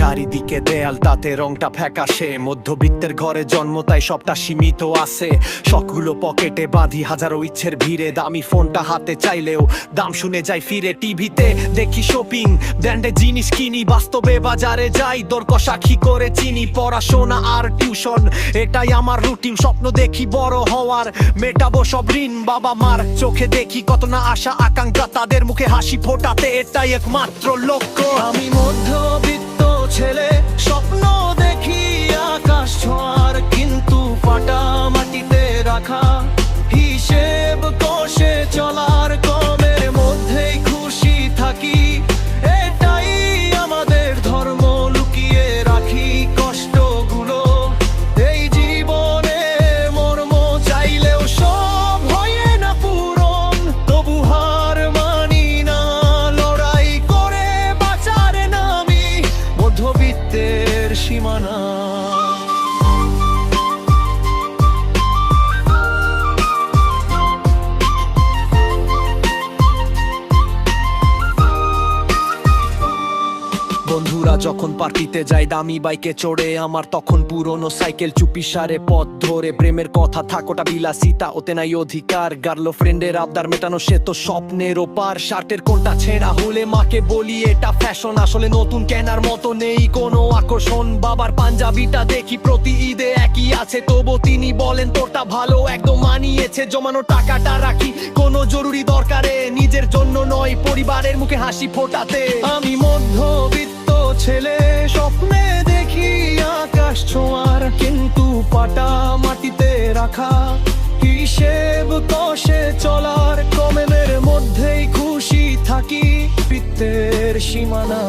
চারিদিকে দেয়াল, তাতে রংটা ফ্যাকাশে। মধ্যবিত্তের ঘরে জন্ম, তাই সবটা সীমিত আছে। সবগুলো পকেটে বাঁধি, হাজারো ইচ্ছের ভিড়ে। দামি ফোনটা হাতে চাইলেও দাম শুনে যাই ফিরে টিভিতে। দেখি শপিং ব্র্যান্ডে জিনিস কিনি, বাস্তবে বাজারে যাই। দর কষাখি করে চিনি, পড়াশোনা আর টিউশন এটাই আমার রুটিন স্বপ্ন দেখি বড় হওয়ার। মেটাবো সব ঋণ, বাবা মার চোখে দেখি কত না আশা, আকাঙ্ক্ষা, তাদের মুখে হাসি ফোটাতে। এটাই একমাত্র লক্ষ্য। আমি মধ্যবিত্ত ছেলে স্বপ্ন দেখি আকাশ ছোঁয়ার কিন্তু ফাটা মাটিতে রাখা হিসেব বন্ধুরা, যখন পার্টিতে যায় দামি বাইকে চড়ে আমার তখন পুরনো সাইকেল চুপি সারে পথ ধরে। প্রেমের কথা থাকোটা বিলাসিতা, ওতে নাই অধিকার। গার্লো ফ্রেন্ডের আবদার মেটানো, সে তো স্বপ্নের ওপার। শার্টের কোনটা ছেঁড়া হলে মাকে বলি, এটা ফ্যাশন আসলে নতুন কেনার মতো নেই কোনো আকর্ষণ। বাবার পাঞ্জাবিটা দেখি প্রতি ঈদে একই আছে, তবু তিনি বলেন, তোরটা ভালো একদম মানিয়েছে, জমানো টাকাটা রাখি। কোনো জরুরি দরকারে, নিজের জন্য নয়, পরিবারের মুখে হাসি ফোটাতে। আমি মধ্যবিত্ত ছেলে, স্বপ্নে দেখি আকাশ ছোঁয়ার। কিন্তু পাটা মাটিতে রাখা হিসেব কষে চলার? কমেনের মধ্যেই খুশি থাকি, পিত্তের সীমানা।